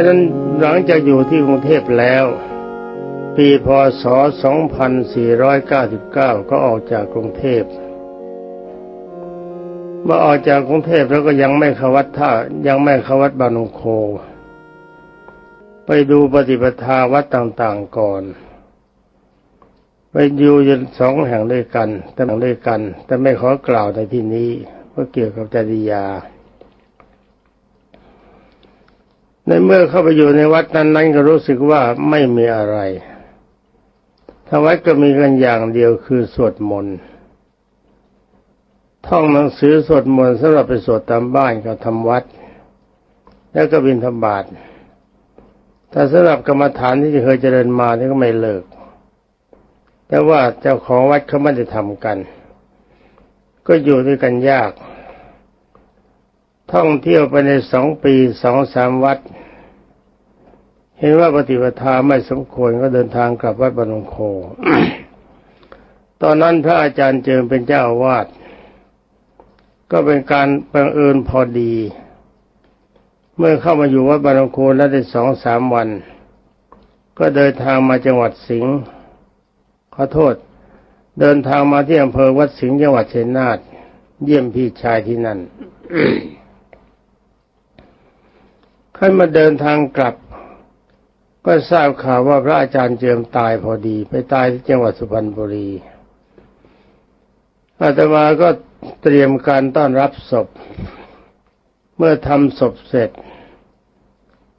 ดังนั้นหลังจากอยู่ที่กรุงเทพแล้ว ปีพศ 2499 ก็ออกจากกรุงเทพเมื่อออกจากกรุงเทพแล้วก็ยังไม่เข้าวัดท่ายังไม่เข้าวัดบางนงโค ไปดูปฏิปทาวัดต่างๆก่อนไปอยู่ยันสองแห่งด้วยกันแต่แห่งด้วยกัน แต่ไม่ขอกล่าวในที่นี้เพราะเกี่ยวกับจริยา ในเมื่อเข้าไปอยู่ในวัดนั้นนั้นก็รู้สึกว่าไม่มีอะไรถ้าวัดก็มีกันอย่างเดียวคือสวดมนต์ท่องหนังสือสวดมนต์สำหรับไปสวดตามบ้านกับทำวัด แล้วก็บิณฑบาตแต่สำหรับกรรมฐานที่เคยเจริญมาที่ก็ไม่เลิก แต่ว่าเจ้าของวัดเขาไม่ได้ทำกัน ก็อยู่ด้วยกันยาก ท่องเที่ยวไปในสองปีสองสามวัด เห็นว่าปฏิปทาไม่สมควรก็เดินทางกลับวัดบรมโค ตอนนั้นพระอาจารย์เจิมเป็นเจ้าอาวาสก็เป็นการบังเอิญพอดี เมื่อเข้ามาอยู่วัดบรมโคแล้วได้สองสามวัน ก็เดินทางมาจังหวัดสิงห์ ขอโทษ เดินทางมาที่อำเภอวัดสิงห์จังหวัดชัยนาทเยี่ยมพี่ชายที่นั่นขึ้นมาเดินทางกลับ ก็ทราบข่าวว่าพระอาจารย์เจิมตายพอดี ไปตายที่จังหวัดสุพรรณบุรีอาตมาก็เตรียมการต้อนรับศพ เมื่อทำศพเสร็จ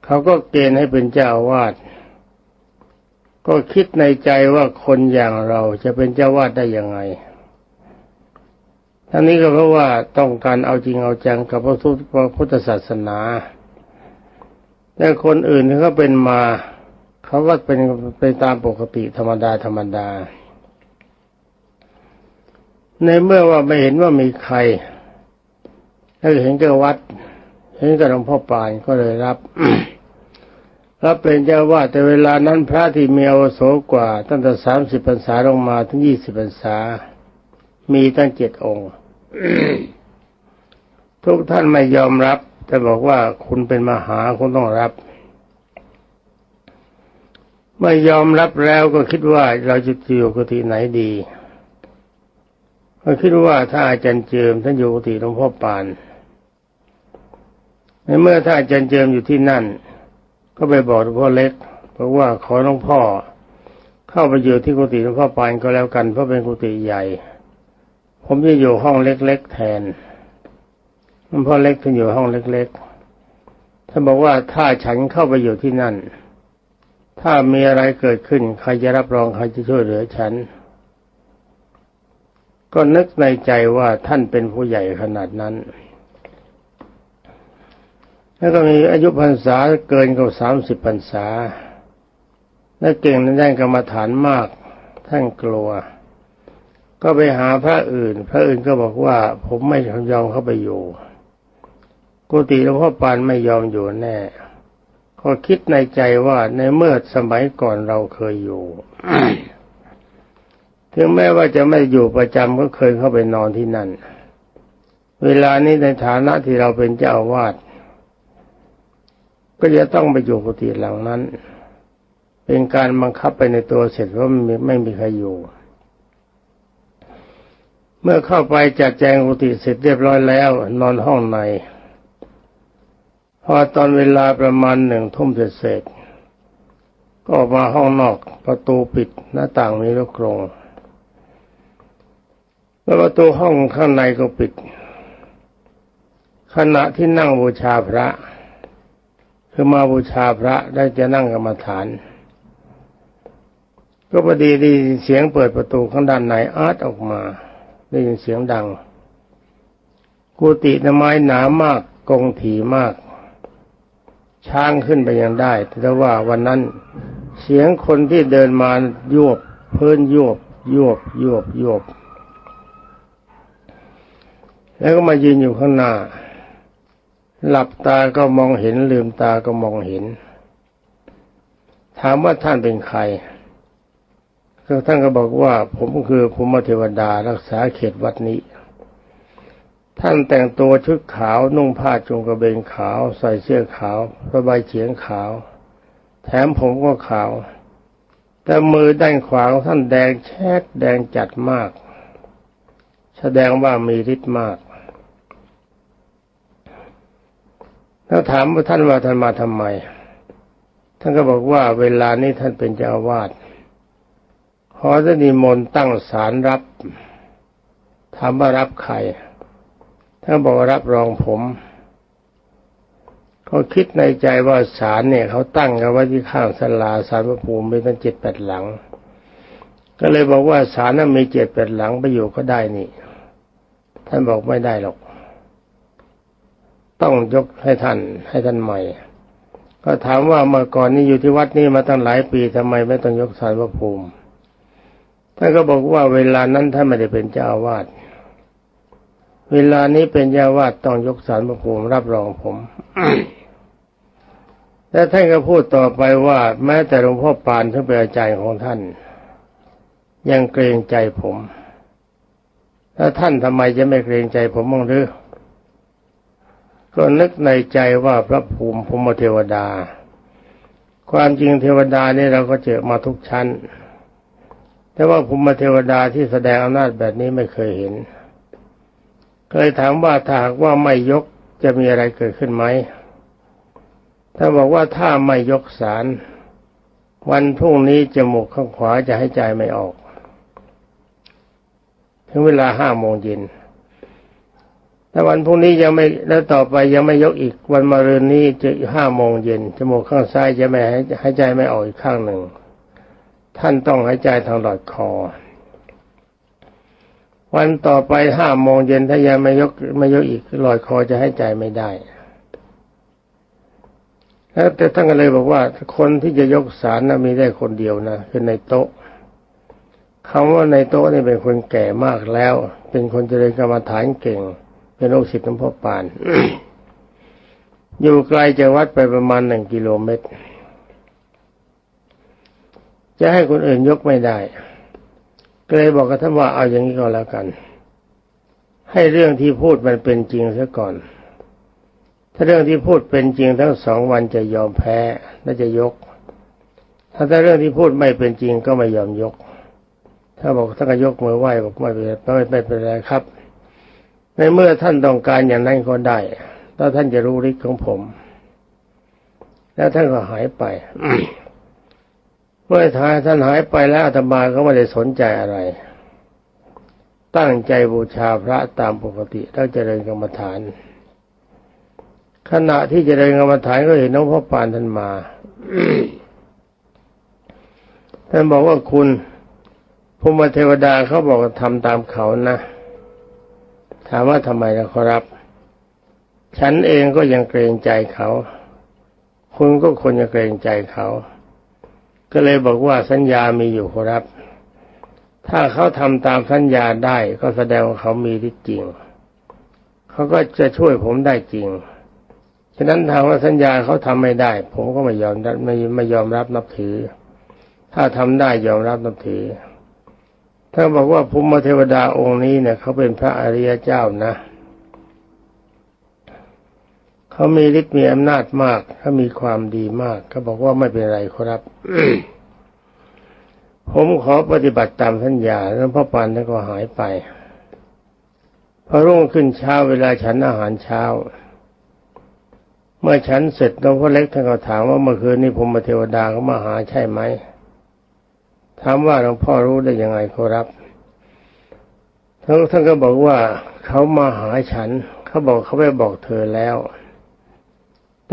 เขาก็เกณฑ์ให้เป็นเจ้าอาวาสก็คิดในใจว่าคนอย่างเราจะเป็นเจ้าวาดได้ยังไงทั้งนี้ก็เพราะว่าต้องการเอาจริงเอาจังกับพระพุทธศาสนา แต่คนอื่นที่เขาเป็นมา เขาก็เป็นไปตามปกติธรรมดาธรรมดา ในเมื่อว่าไม่เห็นว่ามีใคร แล้วเห็นกับวัด เห็นกับหลวงพ่อปานก็เลยรับรับเป็นเจ้าวาดแต่เวลานั้นพระที่มีอาวุโสกว่า ตั้งแต่สามสิบพรรษาลงมาถึงยี่สิบพรรษา มีตั้งเจ็ดองค์ ทุกท่านไม่ยอมรับ แต่บอกว่าคุณเป็นมหาคุณต้องรับ ไม่ยอมรับแล้วก็คิดว่าเราจะอยู่กุฏิไหนดีก็คิดว่าถ้าอาจารย์เจิมท่านอยู่กุฏิหลวงพ่อปานในเมื่อถ้าอาจารย์เจิมอยู่ที่นั่น ก็ไปบอกหลวงพ่อเล็กเพราะว่าขอหลวงพ่อ เข้าไปอยู่ที่กุฏิหลวงพ่อปานก็แล้วกันเพราะเป็นกุฏิใหญ่ ผมจะอยู่ห้องเล็กๆแทนหลวงพ่อเล็กท่านอยู่ห้องเล็กๆท่านบอกว่าถ้าฉันเข้าไปอยู่ที่นั่น ถ้ามีอะไรเกิดขึ้น ใครจะรับรองใครจะช่วยเหลือฉัน ก็นึกในใจว่าท่านเป็นผู้ใหญ่ขนาดนั้น แล้วก็มีอายุพรรษาเกินกว่าสามสิบพรรษา และเก่งในด้านกรรมฐานมาก ท่านกลัว ก็ไปหาพระอื่น พระอื่นก็บอกว่า ผมไม่ยอมเข้าไปอยู่กุฏิหลวงพ่อปานไม่ยอมอยู่แน่ ก็คิดในใจว่าในเมื่อสมัยก่อนเราเคยอยู่ ถึงแม้ว่าจะไม่อยู่ประจำก็เคยเข้าไปนอนที่นั่น เวลานี้ในฐานะที่เราเป็นเจ้าอาวาสก็จะต้องไปอยู่กุฏิหลังนั้น เป็นการบังคับไปในตัวเสร็จว่าไม่ไม่มีใครอยู่ เมื่อเข้าไปจัดแจงกุฏิเสร็จเรียบร้อยแล้ว นอนห้องใน พอตอนเวลาประมาณหนึ่งทุ่มเสร็จก็ออกมาห้องนอกประตูปิดหน้าต่างมีลูกกรงแล้วประตูห้องข้างในก็ปิด ขณะที่นั่งบูชาพระ คือมาบูชาพระได้จะนั่งกรรมฐาน ก็พอดีดีเสียงเปิดประตูข้างด้านในอาร์ตออกมา ได้ยินเสียงดังกุฏิไม้หนามากกงถี่มาก ช้างขึ้นไปยังได้ แต่ว่าวันนั้นเสียงคนที่เดินมายวบเพิ่นยวบยวบยวบยวบแล้วก็มายืนอยู่ข้างหน้า หลับตาก็มองเห็นลืมตาก็มองเห็น ถามว่าท่านเป็นใครก็ท่านก็บอกว่าผมคือภูมิเทวดารักษาเขตวัดนี้ ท่านแต่งตัวชุดขาวนุ่งผ้าจงกระเบนขาว ใส่เสื้อขาวระบายเฉียงขาว แถมผมก็ขาว แต่มือด้านขวาของท่านแดงแชดแดงจัดมาก แสดงว่ามีฤทธิ์มาก แล้วถามว่าท่านว่าท่านมาทำไม ท่านก็บอกว่าเวลานี้ท่านเป็นเจ้าอาวาสขอจะนิมนต์ตั้งศาลรับถามว่ารับใคร ท่านบอกว่ารับรองผมเขาคิดในใจว่าศาลเนี่ยเขาตั้งกันไว้ที่ข้างศาลาศาลพระภูมิมีตั้งเจ็ดแปดหลัง ก็เลยบอกว่าศาลนั้นมีเจ็ดแปดหลังไปอยู่ก็ได้นี่ ท่านบอกไม่ได้หรอก ต้องยกให้ท่านให้ท่านใหม่ ก็ถามว่าเมื่อก่อนนี้อยู่ที่วัดนี้มาตั้งหลายปีทำไมไม่ต้องยกศาลพระภูมิท่านก็บอกว่าเวลานั้นท่านไม่ได้เป็นเจ้าอาวาส เวลานี้เป็นเจ้าวาสต้องยกศาลพระภูมิรับรองผม และท่านก็พูดต่อไปว่า แม้แต่หลวงพ่อปานที่เป็นอาจารย์ของท่าน ยังเกรงใจผม แล้วท่านทำไมจะไม่เกรงใจผมบ้างหรือก็นึกในใจว่าพระภูมิพรหมเทวดา ความจริงเทวดานี่เราก็เจอมาทุกชั้น แต่ว่าภูมิเทวดาที่แสดงอำนาจแบบนี้ไม่เคยเห็น เคยถามว่าถ้าหากว่าไม่ยกจะมีอะไรเกิดขึ้นไหมถ้าบอกว่าถ้าไม่ยกสาร วันพรุ่งนี้จมูกข้างขวาจะให้ใจไม่ออก ถึงเวลาห้าโมงเย็นถ้าวันพรุ่งนี้ยังไม่แล้วต่อไปยังไม่ยกอีก วันมะรืนนี้จะห้าโมงเย็นจมูกข้างซ้ายจะไม่ให้ใจไม่ออกอีกข้างหนึ่ง ท่านต้องหายใจทางหลอดคอ วันต่อไปห้าโมงเย็นถ้ายังไม่ยกไม่ยกอีกลอดคอจะให้ใจไม่ได้แล้วแต่ท่านก็เลยบอกว่า คนที่จะยกสารนะมีได้คนเดียวนะคือในโต๊ะคำว่าในโต๊ะนี่เป็นคนแก่มากแล้ว เป็นคนเจริญกรรมฐานเก่ง เป็นลูกศิษย์หลวงพ่อปาน อยู่ไกลจากวัดไปประมาณหนึ่งกิโลเมตร จะให้คนอื่นยกไม่ได้ ก็เลยบอกกับท่านว่าเอาอย่างนี้ก็แล้วกัน ให้เรื่องที่พูดมันเป็นจริงซะก่อน ถ้าเรื่องที่พูดเป็นจริงทั้งสองวันจะยอมแพ้และจะยก ถ้าถ้าเรื่องที่พูดไม่เป็นจริงก็ไม่ยอมยก ถ้าบอกท่านก็ยกมือไหว้บอกไม่เป็นไม่ไม่เป็นไรครับ ในเมื่อท่านต้องการอย่างนั้นก็ได้ถ้าท่านจะรู้ฤทธิ์ของผม แล้วท่านก็หายไป เมื่อทายท่านหายไปแล้วอาตมาก็ไม่ได้สนใจอะไร ตั้งใจบูชาพระตามปกติแล้วเจริญกรรมฐาน ขณะที่เจริญกรรมฐานก็เห็นน้องพ่อปานท่านมาท่านบอกว่าคุณภูมิเทวดาเขาบอกทำตามเขานะ ถามว่าทำไมนะขอรับ ฉันเองก็ยังเกรงใจเขา คุณก็ควรจะเกรงใจเขา ก็เลยบอกว่าสัญญามีอยู่ขอรับ ถ้าเขาทำตามสัญญาได้ก็แสดงว่าเขามีที่จริง เขาก็จะช่วยผมได้จริง ฉะนั้นทางว่าสัญญาเขาทำไม่ได้ ผมก็ไม่ยอมรับไม่ไม่ยอมรับนับถือ ถ้าทำได้ยอมรับนับถือถ้าบอกว่าภูมิเทวดาองค์นี้เนี่ยเขาเป็นพระอริยเจ้านะเเขามีฤทธิ์มีอำนาจมากเขามีความดีมากเขาบอกว่าไม่เป็นไรครับผมขอปฏิบัติตามสัญญาแล้วพ่อปานท่านก็หายไปพอรุ่งขึ้นเช้าเวลาฉันอาหารเช้า เมื่อฉันเสร็จหลวงพ่อเล็กท่านก็ถามว่าเมื่อคืนนี้ผมมาเทวดาเขามาหาใช่ไหมถามว่าหลวงพ่อรู้ได้ยังไงครับท่านท่านก็บอกว่าเขามาหาฉัน เขาบอกเขาไปบอกเธอแล้ว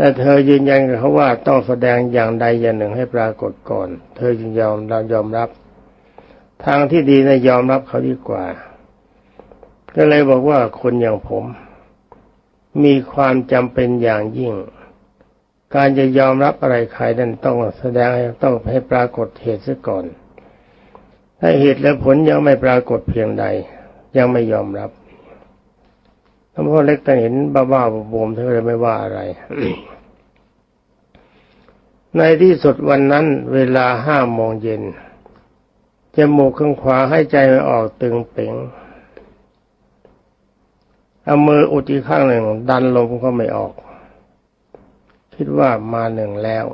แต่เธอยืนยันกับเขาว่าต้องแสดงอย่างใดอย่างหนึ่งให้ปรากฏก่อน เธอจึงยอมเรายอมรับ ทางที่ดีนะยอมรับเขาดีกว่า ก็เลยบอกว่าคนอย่างผม มีความจำเป็นอย่างยิ่ง การจะยอมรับอะไรใครนั้นต้องแสดงต้องให้ปรากฏเหตุซะก่อน ถ้าเหตุและผลยังไม่ปรากฏเพียงใด ยังไม่ยอมรับ งพ่อเล็กแต่เห็นบ้าๆบวมๆเธอเลยไม่ว่าอะไร ในที่สุดวันนั้น เวลาห้าโมงเย็นจมูกข้างขวาให้ใจไม่ออกตึงเป่งเอามืออุดอีกข้างหนึ่ง ดันลมก็ไม่ออก คิดว่ามาหนึ่งแล้ว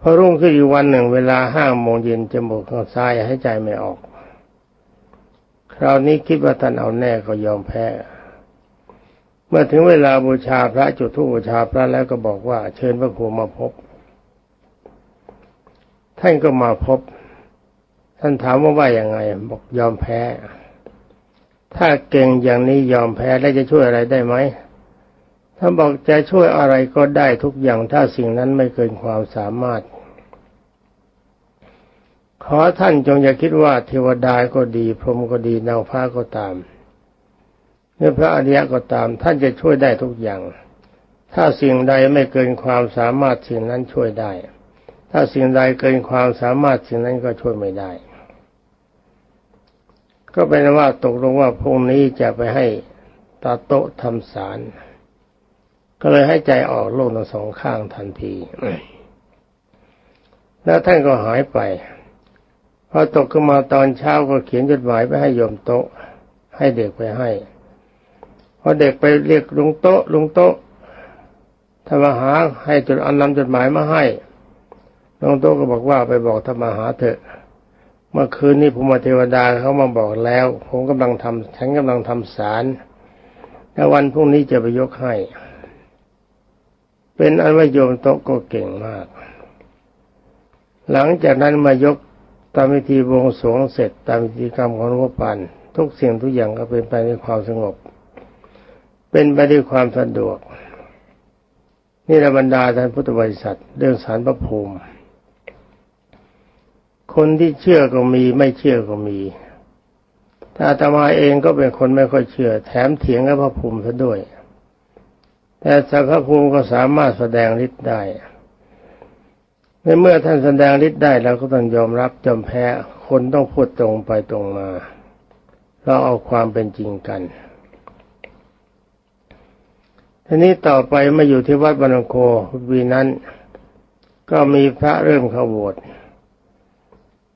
พอรุ่งขึ้นอีกวันหนึ่ง เวลาห้าโมงเย็นจมูกข้างซ้ายให้ใจไม่ออก คราวนี้คิดว่าท่านเอาแน่ก็ยอมแพ้ เมื่อถึงเวลาบูชาพระจุดธูปบูชาพระแล้วก็บอกว่า เชิญพระครูมาพบ ท่านก็มาพบ ท่านถามว่าว่าย่างไง บอกยอมแพ้ ถ้าเก่งอย่างนี้ยอมแพ้แล้วจะช่วยอะไรได้ไหมท่านบอกจะช่วยอะไรก็ได้ทุกอย่างถ้าสิ่งนั้นไม่เกินความสามารถ ขอท่านจงอย่าคิดว่าเทวดาก็ดี พรหมก็ดีนางฟ้าก็ตามหรือพระอริยะก็ตาม ท่านจะช่วยได้ทุกอย่าง ถ้าสิ่งใดไม่เกินความสามารถสิ่งนั้นช่วยได้ ถ้าสิ่งใดเกินความสามารถสิ่งนั้นก็ช่วยไม่ได้ ก็เป็นว่าตกลงว่าพรุ่งนี้จะไปให้ตาโตทำสาร ก็เลยให้ใจออกโลกทั้งสองข้างทันที แล้วท่านก็หายไป พอตกขึ้นมาตอนเช้าก็เขียนจดหมายไปให้โยมโตะให้เด็กไปให้พอเด็กไปเรียกลุงโตะลุงโตะถ้ามหาให้จดอันนำจดหมายมาให้ลุงโตะก็บอกว่าไปบอกถ้ามหาเถอะ เมื่อคืนนี้ผมมาเทวดาเขามาบอกแล้ว ผมกำลังทำฉันกำลังทำสารแล้ววันพรุ่งนี้จะไปยกให้ เป็นอันว่าโยมโตะก็เก่งมาก หลังจากนั้นมายก ตามวิธีบวงสรวงเสร็จตามพิธีกรรมของหลวงพ่อปันทุกสิ่งทุกอย่างก็เป็นไปด้วยความสงบ เป็นไปด้วยความสะดวก นี่ระบรรดาท่านพุทธบริษัทเรื่องสารพระภูมิ คนที่เชื่อก็มีไม่เชื่อก็มีถ้าอาตมาเองก็เป็นคนไม่ค่อยเชื่อ แถมเถียงกับพระภูมิซะด้วย แต่สัพพระภูมิก็สามารถแสดงฤทธิ์ได้ ในเมื่อท่านแสดงฤทธิ์ได้เราก็ต้องยอมรับยอมแพ้ คนต้องพูดตรงไปตรงมา เราเอาความเป็นจริงกันทีนี้ต่อไปมาอยู่ที่วัดบรรโควีนั้น ก็มีพระเริ่มเข้าบวช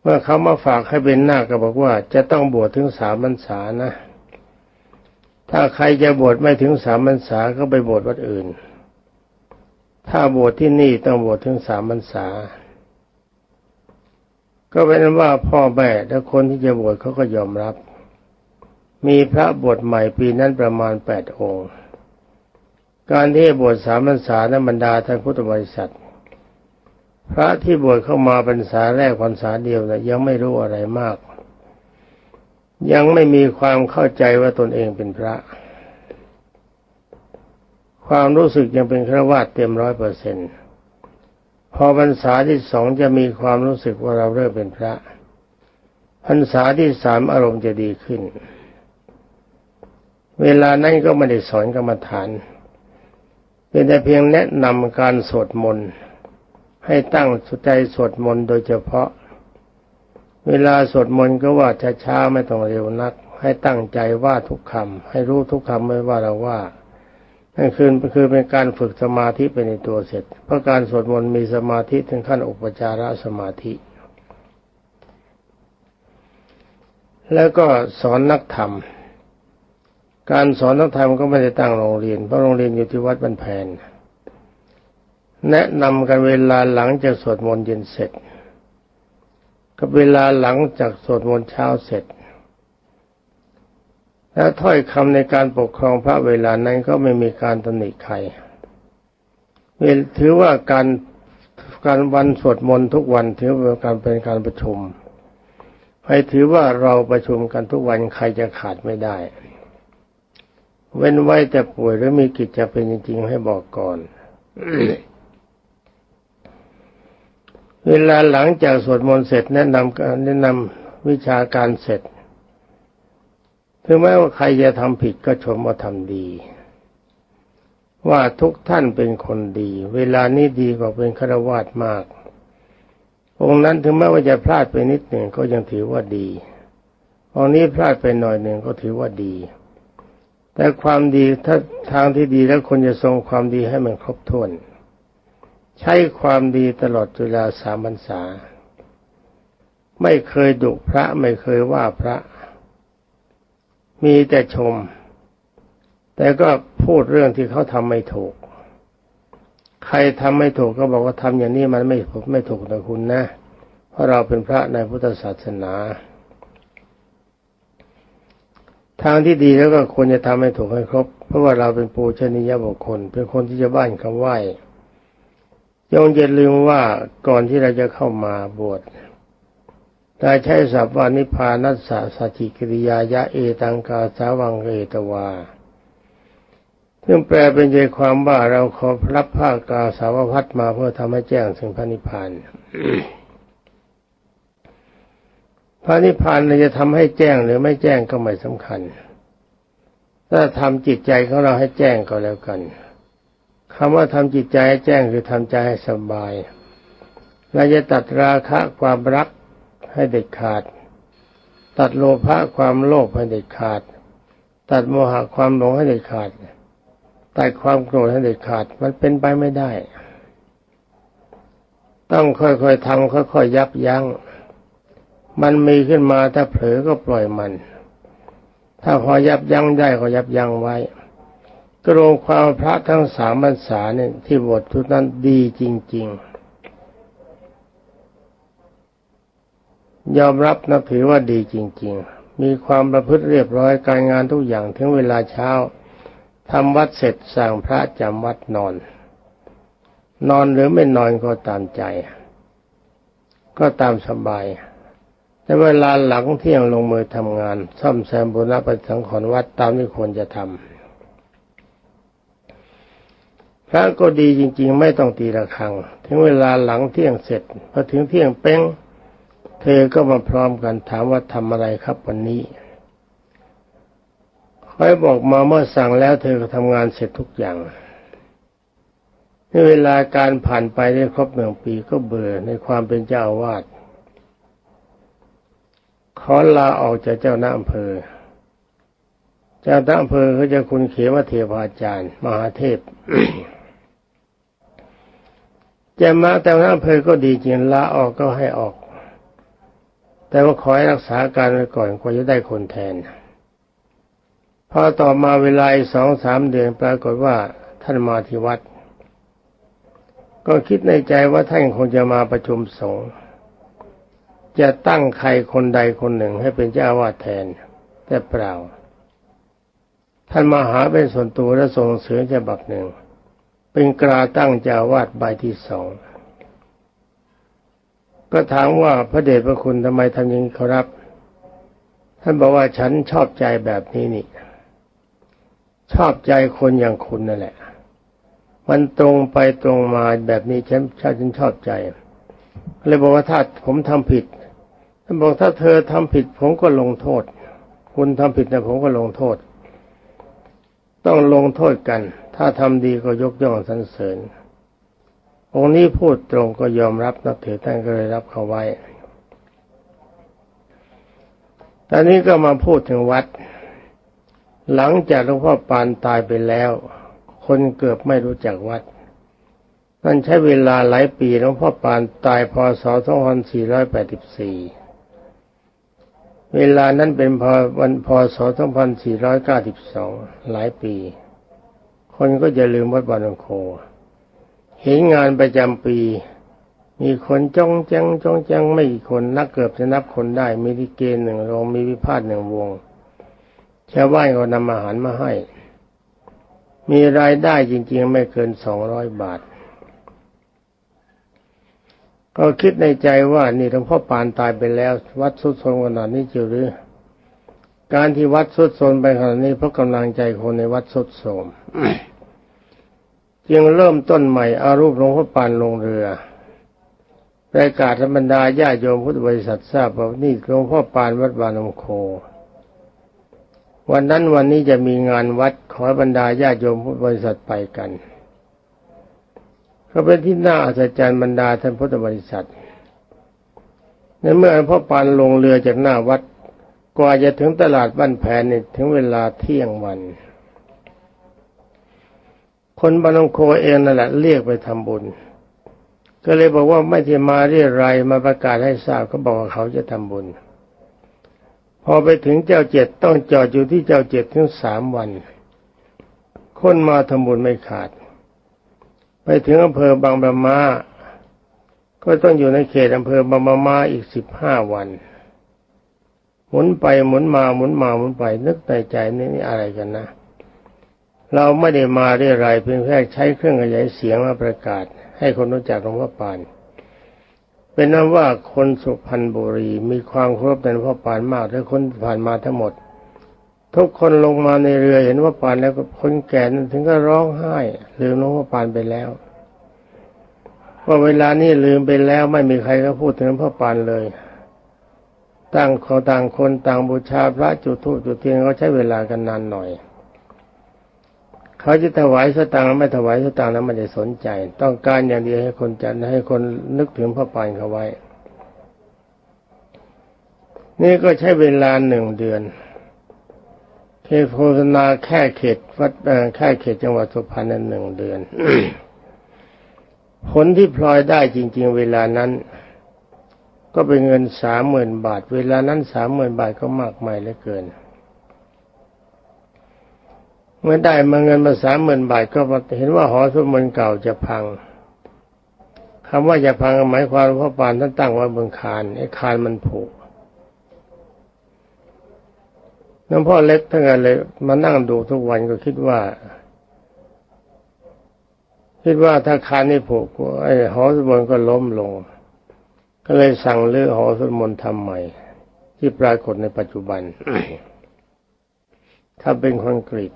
เมื่อเขามาฝากให้เป็นนาก็บอกว่า จะต้องบวชถึงสามพรรษานะ ถ้าใครจะบวชไม่ถึงสามพรรษาก็ไปบวชวัดอื่น ถ้าบวชที่นี่ต้องบวชถึงสามพรรษา ก็เป็นว่าพ่อแม่และคนที่จะบวชเขาก็ยอมรับ มีพระบวชใหม่ปีนั้นประมาณแปดองค์ การที่บวชสามพรรษานั้นบรรดาท่านพุทธบริษัท พระที่บวชเข้ามาพรรษาแรกพรรษาเดียวนะยังไม่รู้อะไรมาก ยังไม่มีความเข้าใจว่าตนเองเป็นพระ ความรู้สึกยังเป็นฆราวาสเต็มร้อยเปอร์เซ็นต์พอพรรษาที่สองจะมีความรู้สึกว่าเราเริ่มเป็นพระพรรษาที่สามอารมณ์จะดีขึ้น เวลานั้นก็ไม่ได้สอนกรรมฐาน เป็นแต่เพียงแนะนำการสวดมนต์ให้ตั้งใจสวดมนต์โดยเฉพาะ เวลาสวดมนต์ก็ว่าช้าๆไม่ต้องเร็วนัก ให้ตั้งใจว่าทุกคำให้รู้ทุกคำไม่ว่าเราว่า นั่นคือคือเป็นการฝึกสมาธิไปในตัวเสร็จ เพราะการสวดมนต์มีสมาธิถึงขั้นอุปจารสมาธิ แล้วก็สอนนักธรรม การสอนนักธรรมก็ไม่ได้ตั้งโรงเรียน เพราะโรงเรียนอยู่ที่วัดบันแพนแนะนำกันเวลาหลังจากสวดมนต์เย็นเสร็จกับเวลาหลังจากสวดมนต์เช้าเสร็จ และถ้อยคำในการปกครองพระเวลานั้นก็ไม่มีการตำหนิใครถือว่าการการวันสวดมนต์ทุกวันถือว่าการเป็นการประชุมให้ถือว่าเราประชุมกันทุกวันใครจะขาดไม่ได้ เว้นไว้แต่ป่วยหรือมีกิจจะเป็นจริงๆให้บอกก่อนเวลาหลังจากสวดมนต์เสร็จแนะนำแนะนำวิชาการเสร็จ ถึงแม้ว่าใครจะทำผิดก็ชมว่าทำดี ว่าทุกท่านเป็นคนดี เวลานี้ดีกว่าเป็นฆราวาสมาก องค์นั้นถึงแม้ว่าจะพลาดไปนิดหนึ่งก็ยังถือว่าดี องค์นี้พลาดไปหน่อยหนึ่งก็ถือว่าดี แต่ความดีถ้าทางที่ดีแล้วคนจะทรงความดีให้มันครบถ้วนใช้ความดีตลอดเวลาสามพรรษา ไม่เคยดุพระไม่เคยว่าพระ มีแต่ชม แต่ก็พูดเรื่องที่เขาทำไม่ถูก ใครทำไม่ถูกก็บอกว่าทำอย่างนี้มันไม่ไม่ถูกนะคุณนะ เพราะเราเป็นพระในพุทธศาสนา ทางที่ดีแล้วก็ควรจะทำให้ถูกให้ครบ เพราะว่าเราเป็นปูชนียบุคคล เป็นคนที่จะบ้านคำไหว้ยงอย่าลืมว่าก่อนที่เราจะเข้ามาบวช ได้ใช้ศัพท์ว่านิพพานัสสะสัจจิกิริยายะเอตังกาสาวังเอตวาซึ่งแปลเป็นใจความว่าเราขอรับภาคกาสาวพัดมาเพื่อทำให้แจ้งถึงพระนิพพานพระนิพพานเราจะทำให้แจ้งหรือไม่แจ้งก็ไม่สำคัญ ถ้าทำจิตใจของเราให้แจ้งก็แล้วกันคำว่าทำจิตใจให้แจ้งคือทำใจให้สบายเราจะตัดราคะความรัก ให้เด็ดขาด ตัดโลภะความโลภให้เด็ดขาด ตัดโมหะความหลงให้เด็ดขาดตัดความโกรธให้เด็ดขาด มันเป็นไปไม่ได้ ต้องค่อยๆทำค่อยๆยับยัง้งมันมีขึ้นมาถ้าเผลอก็ปล่อยมัน ถ้าพอยับยั้งได้ก็ยับยั้งไว้กรงความพระทั้งสามพรรษาเนี่ยที่บททุกนั้นดีจริง ๆ ยอมรับนับถือว่าดีจริง ๆ มีความประพฤติเรียบร้อยการงานทุกอย่างถึงเวลาเช้าทำวัดเสร็จสั่งพระจำวัดนอน นอนหรือไม่นอนก็ตามใจ ก็ตามสบาย แต่เวลาหลังเที่ยงลงมือทำงาน ซ่อมแซมบุรณะประสังขรณ์วัดตามที่ควรจะทำพระก็ดีจริง ๆ ไม่ต้องตีระฆัง ถึงเวลาหลังเที่ยงเสร็จพอถึงเที่ยงเป้ง อก็มาพร้อมกันถามว่าทำอะไรครับวันนี้คอยบอกมาเมื่อสั่งแล้วเธอก็ทำงานเสร็จทุกอย่างในเวลาการผ่านไปได้ครบหนึ่งปีก็เบื่อในความเป็นเจ้าอาวาสขอลาออกจากเจ้าหน้าอำเภอ เจ้าหน้าอำเภอเขาจะคุณเขมเทพาจารย์มหาเทพจะมาแต่ว่าอำเภอก็ดีจริงลาออกก็ให้ออก แต่ว่าขอให้รักษาการไว้ก่อนกว่าจะได้คนแทนพอต่อมาเวลาสองสามเดือนปรากฏว่าท่านมาที่วัด ก็คิดในใจว่าท่านคงจะมาประชุมสงฆ์จะตั้งใครคนใดคนหนึ่งให้เป็นเจ้าวาดแทน แต่เปล่า ท่านมาหาเป็นส่วนตัวและส่งเสือฉบับหนึ่ง เป็นกราตั้งเจ้าวาดใบที่สอง ก็ถามว่าพระเดชพระคุณทำไมทำอย่างนี้ครับ ท่านบอกว่าฉันชอบใจแบบนี้นี่ ชอบใจคนอย่างคุณนั่นแหละ มันตรงไปตรงมาแบบนี้ฉันชอบฉันชอบใจเลยบอกว่าถ้าผมทำผิดท่านบอกถ้าเธอทำผิด ผมก็ลงโทษ คุณทำผิดนะผมก็ลงโทษ ต้องลงโทษกัน ถ้าทำดีก็ยกย่องสรรเสริญ องค์นี้พูดตรงก็ยอมรับนับถือท่านก็เลยรับเขาไว้ ตอนนี้ก็มาพูดถึงวัด หลังจากหลวงพ่อปานตายไปแล้ว คนเกือบไม่รู้จักวัดมันใช้เวลาหลายปีหลวงพ่อปานตายพศ 2484 เวลานั้นเป็นพวันพศ 2492 หลายปี คนก็จะลืมวัดบานโค เห็นงานประจำปี มีคนจ้องจังจ้องจังไม่กี่คนนักเกือบจะนับคนได้ มีที่เกณฑ์หนึ่งโรงมีวิพาทหนึ่งวงชาวบ้านก็นำอาหารมาให้ มีรายได้จริง ๆ ไม่เกินสองร้อยบาท ก็คิดในใจว่านี่หลวงพ่อปานตายไปแล้ว วัดสุดโทรมขนาดนี้จิหรือ การที่วัดสุดโทรมไปขนาดนี้เพราะกำลังใจคนในวัดสุดโทรม จึงเริ่มต้นใหม่อารูปหลวงพ่อปานลงเรือประกาศธรรมดาญาโยมพุทธบริษัททราบว่านี่หลวงพ่อปานวัดบานมโค วันนั้นวันนี้จะมีงานวัดขอบรรดาญาโยมพุทธบริษัทไปกันก็เป็นที่น่าอัศจรรย์บรรดาท่านพุทธบริษัทในเมื่อหลวงพ่อปานลงเรือจากหน้าวัด กว่าจะถึงตลาดบ้านแผนนี่ถึงเวลาเที่ยงวัน คนบานงโคเองนั่นแหละเรียกไปทำบุญ ก็เลยบอกว่าไม่ที่มาเรียรายมาประกาศให้ทราบเขาบอกว่าเขาจะทำบุญ พอไปถึงเจ้าเจ็ดต้องจอดอยู่ที่เจ้าเจ็ดถึงสามวัน คนมาทำบุญไม่ขาด ไปถึงอำเภอบางประมา ก็ต้องอยู่ในเขตอำเภอบางประมาอีกสิบห้าวันหมุนไปหมุนมาหมุนมาหมุนไปนึกในใจนี่อะไรกันนะ เราไม่ได้มาเรียรายเพียงแค่ใช้เครื่องขยายเสียงมาประกาศ ให้คนรู้จักหลวงพ่อปาน เป็นนั้นว่าคนสุพรรณบุรีมีความเคารพในหลวงพ่อปานมากและคนผ่านมาทั้งหมด ทุกคนลงมาในเรือเห็นว่าปานแล้วก็คนแก่นั้นถึงก็ร้องไห้ลืมหลวงพ่อปานไปแล้วว่าเวลานี้ลืมไปแล้วไม่มีใครก็พูดถึงหลวงพ่อปานเลยต่างเขาต่างคนต่างบูชาพระจุดธูปจุดเทียนเขาใช้เวลากันนานหน่อย เขาจะถวายสตางค์ไม่ถวายสตางค์นั้นไม่ได้สนใจ ต้องการอย่างเดียวให้คนจันให้คนนึกถึงพระปานเขาไว้ นี่ก็ใช้เวลาหนึ่งเดือนเทศโฆษณาแค่เขตวัดแค่เขตจังหวัดสุพรรณนั้นหนึ่งเดือน ผลที่พลอยได้จริง ๆ เวลานั้น ก็เป็นเงินสามหมื่นบาท เวลานั้นสามหมื่นบาทก็มากมายเหลือเกิน เมื่อได้มาเงินมาสามหมื่นบาทก็เห็นว่าหอสวดมนต์เก่าจะพังคำว่าจะพังหมายความว่าปานท่านตั้งไว้บนคานไอ้คานมันผุน้องพ่อเล็กทั้งนั้นเลยมานั่งดูทุกวันก็คิดว่า คิดว่าถ้าคานนี่ผุไอ้หอสวดมนต์ก็ล้มลง ก็เลยสั่งเลือหอสวดมนต์ทำใหม่ ที่ปรากฏในปัจจุบันถ้าเป็นคอนกรีต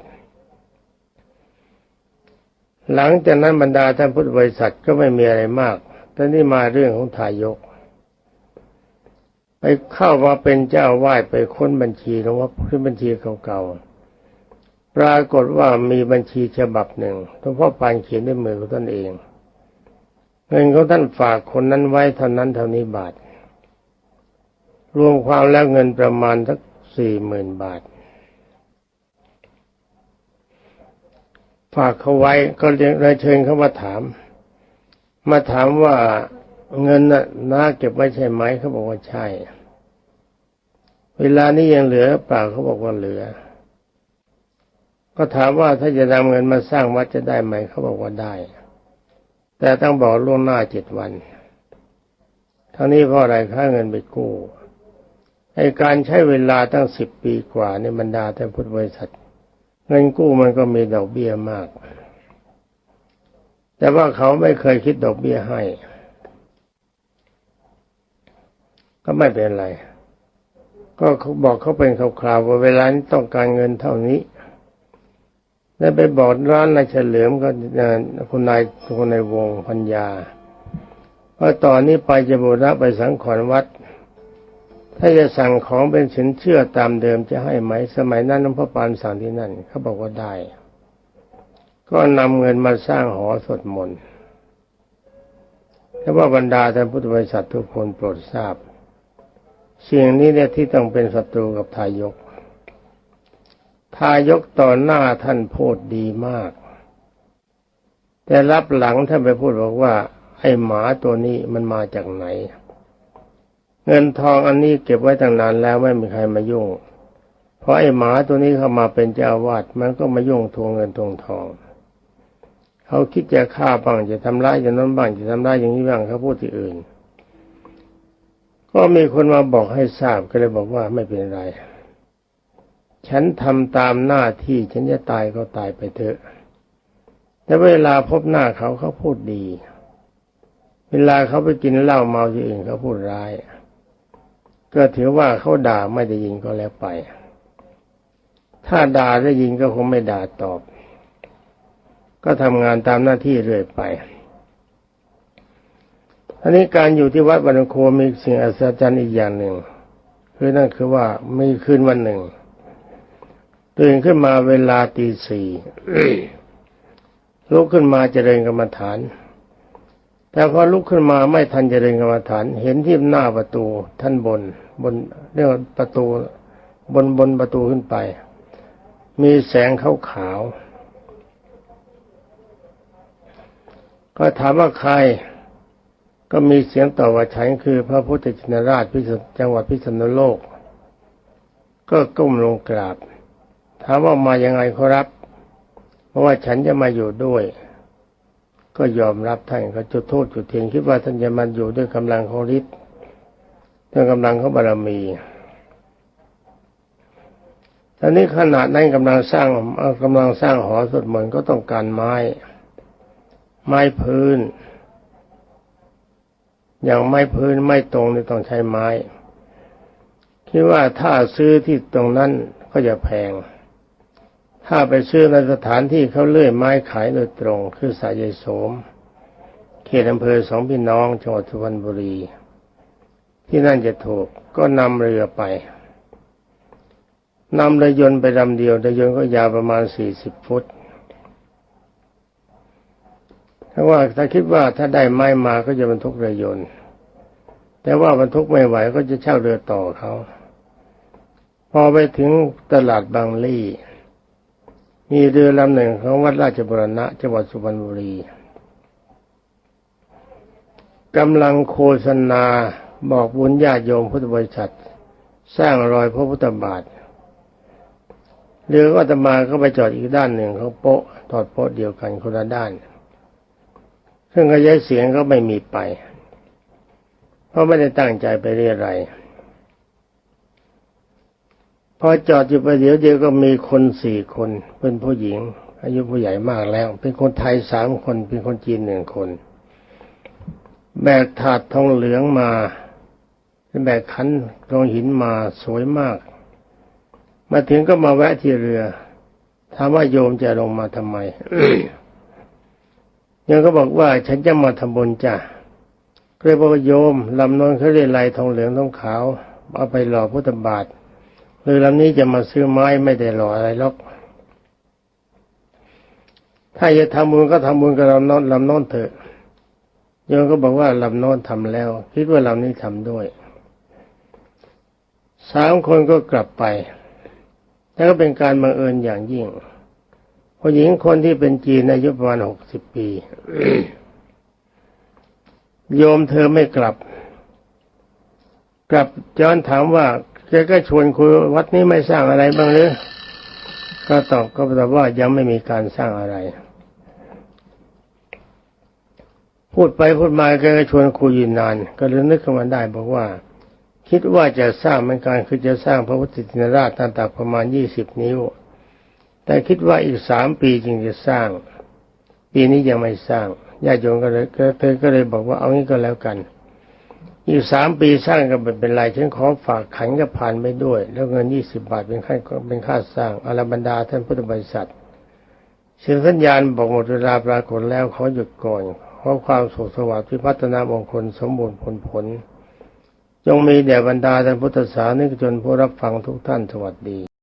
หลังจากนั้นบรรดาท่านพุทธบริษัทก็ไม่มีอะไรมากแต่นี่มาเรื่องของทายก ไปเข้ามาเป็นเจ้าวาดไปค้นบัญชีหลวงพ่อขึ้นบัญชีเก่าๆ ปรากฏว่ามีบัญชีฉบับหนึ่งหลวงพ่อปานเขียนด้วยมือของตนเอง เงินของท่านฝากคนนั้นไว้เท่านั้นเท่านี้บาท รวมความแล้วเงินประมาณสักสี่หมื่นบาท ฝากเขาไว้ก็เลยเชิญเขามาถาม มาถามว่าเงินน่ะน้าเก็บไว้ใช่ไหมเขาบอกว่าใช่ เวลานี้ยังเหลือเปล่าเขาบอกว่าเหลือ ก็ถามว่าถ้าจะนำเงินมาสร้างวัดจะได้ไหมเขาบอกว่าได้ แต่ต้องบอกล่วงหน้าเจ็ดวันทั้งนี้เพราะอะไรค่าเงินไปกู้ไอการใช้เวลาตั้งสิบปีกว่าในบรรดาท่านพุทธบริษัท เงินกู้มันก็มีดอกเบี้ยมาก แต่ว่าเขาไม่เคยคิดดอกเบี้ยให้ ก็ไม่เป็นไร ก็เขาบอกเขาเป็นคราวๆว่าเวลานี้ต้องการเงินเท่านี้แล้วไปบอกร้านนายเฉลิมก็คุณนายคุณนายวงพัญญาว่าตอนนี้ไปจะบูรณะไปสังขรณ์วัด ถ้าจะสั่งของเป็นสินเชื่อตามเดิมจะให้ไหม สมัยนั้นหลวงพ่อปานสั่งที่นั่นเขาบอกว่าได้ ก็นำเงินมาสร้างหอสวดมนต์แต่ว่าบรรดาท่านพุทธบริษัททุกคนโปรดทราบสิ่งนี้เนี่ยที่ต้องเป็นศัตรูกับทายก ทายกต่อหน้าท่านพูดดีมาก แต่รับหลังท่านไปพูดบอกว่า ไอ้หมาตัวนี้มันมาจากไหน เงินทองอันนี้เก็บไว้ตั้งนานแล้วไม่มีใครมายุ่ง เพราะไอ้หมาตัวนี้เข้ามาเป็นเจ้าวาดมันก็มายุ่งทวงเงินทวงทอง เขาคิดจะฆ่าบ้างจะทำร้ายอย่างนั้นบ้างจะทำร้ายอย่างนี้บ้างเขาพูดที่อื่น ก็มีคนมาบอกให้ทราบก็เลยบอกว่าไม่เป็นไร ฉันทำตามหน้าที่ฉันจะตายก็ตายไปเถอะ แต่เวลาพบหน้าเขาเขาพูดดี เวลาเขาไปกินเหล้าเมาที่อื่นเขาพูดร้าย ก็ถือว่าเขาด่าไม่ได้ยินก็แล้วไป ถ้าด่าได้ยินก็คงไม่ด่าตอบ ก็ทำงานตามหน้าที่เรื่อยไปอันนี้การอยู่ที่วัดบันโคมีสิ่งอัศจรรย์อีกอย่างหนึ่งคือนั่นคือว่ามีคืนวันหนึ่งตื่นขึ้นมาเวลาตีสี่ลุกขึ้นมาเจริญกรรมฐาน แต่พอลุกขึ้นมาไม่ทันจะเจริญกรรมฐาน เห็นที่หน้าประตูท่านบนบนเรียกว่าประตูบนบนประตูขึ้นไป มีแสงขาวขาวก็ถามว่าใคร ก็มีเสียงตอบว่าฉันคือ พระพุทธชินราชพิษจังหวัดพิษณุโลก ก็ก้มลงกราบ ถามว่ามายังไงขอรับ เพราะว่าฉันจะมาอยู่ด้วย ก็ยอมรับท่านก็จุดโทษจุดเทียนคิดว่าท่านจะมาอยู่ด้วยกำลังของฤทธิ์ด้วยกำลังของบารมีตอนนี้ขณะนั้นกำลังสร้างเอ่อกำลังสร้างหอสวดมนต์ก็ต้องการไม้ ไม้พื้น อย่างไม้พื้นไม้ตรงนี่ต้องใช้ไม้คิดว่าถ้าซื้อที่ตรงนั้นก็จะแพง ถ้าไปซื้อในสถานที่เขาเลื่อยไม้ขายโดยตรง คือสายใยโสม เขตอำเภอสองพี่น้องจังหวัดสุพรรณบุรี ที่นั่นจะถูกก็นำเรือไปนำเรือยนต์ไปลำเดียวเรือยนต์ก็ยาวประมาณสี่สิบฟุตถ้าว่าถ้าคิดว่าถ้าได้ไม้มาก็จะบรรทุกเรือยนต์ แต่ว่าบรรทุกไม่ไหวก็จะเช่าเรือต่อเขา พอไปถึงตลาดบางลี่ มีเรือลำหนึ่งของวัดราชบุรณะจังหวัดสุพรรณบุรีกำลังโฆษณาบอกบุญญาติโยมพุทธบริษัท สร้างรอยพระพุทธบาทเรือก็อาตมาก็ไปจอดอีกด้านหนึ่งของโป๊ะทอดโป๊ะเดียวกันคนละด้าน ซึ่งกระจายเสียงก็ไม่มีไป เพราะไม่ได้ตั้งใจไปเรียอะไรย พอจอดอยู่ไปเดี๋ยวเดียวก็มีคนสี่คนเป็นผู้หญิง อายุผู้ใหญ่มากแล้ว เป็นคนไทยสามคนเป็นคนจีนหนึ่งคน แบกถาดทองเหลืองมาแบกขันทองหินมาสวยมาก มาถึงก็มาแวะที่เรือถามว่าโยมจะลงมาทำไมโยังก็บอกว่าฉันจะมาทำบุญจ้ะก็เลยบอกว่าโยมลำนนเขาเรียกลายทองเหลืองทองขาวเอาไปหล่อพุทธบาท เรือลำนี้จะมาซื้อไม้ไม่ได้หล่ออะไรหรอก ถ้าจะทำบุญก็ทำบุญกับลำน้นลำน้นเถอะโยมก็บอกว่าลำน้นทำแล้ว คิดว่าลำนี้ทำด้วยสามคนก็กลับไป แล้วก็เป็นการบังเอิญอย่างยิ่งผู้หญิงคนที่เป็นจีนอายุประมาณหกสิบปี โยมเธอไม่กลับ กลับย้อนถามว่า แกก็ชวนคุยวัดนี้ไม่สร้างอะไรบ้างหรือก็ตอบก็ตอบว่ายังไม่มีการสร้างอะไร พูดไปพูดมาแกก็ชวนคุยอยู่นาน ก็เลยนึกขึ้นมาได้บอกว่า คิดว่าจะสร้างเหมือนกันคือจะสร้างพระพุทธชินราชตั้งแต่ประมาณยี่สิบนิ้ว แต่คิดว่าอีกสามปีจึงจะสร้าง ปีนี้ยังไม่สร้างญาติโยมก็เลยเธอก็เลยบอกว่าเอางี้ก็แล้วกัน อีกสามปีสร้างก็ไม่เป็นไรฉันขอฝากขันกับผ่านไปด้วย แล้วเงินยี่สิบบาทเป็นค่าเป็นค่าสร้างอารบรรดาท่านพุทธบริษัทเชิญสัญญาณบอกหมดเวลาปรากฏแล้วขอหยุดก่อนขอความสุขสวัสดิ์พิพัฒนามงคลสมบูรณ์ผลผลจงมีแด่บรรดาท่านพุทธศาสนิกชนผู้รับฟังทุกท่านสวัสดี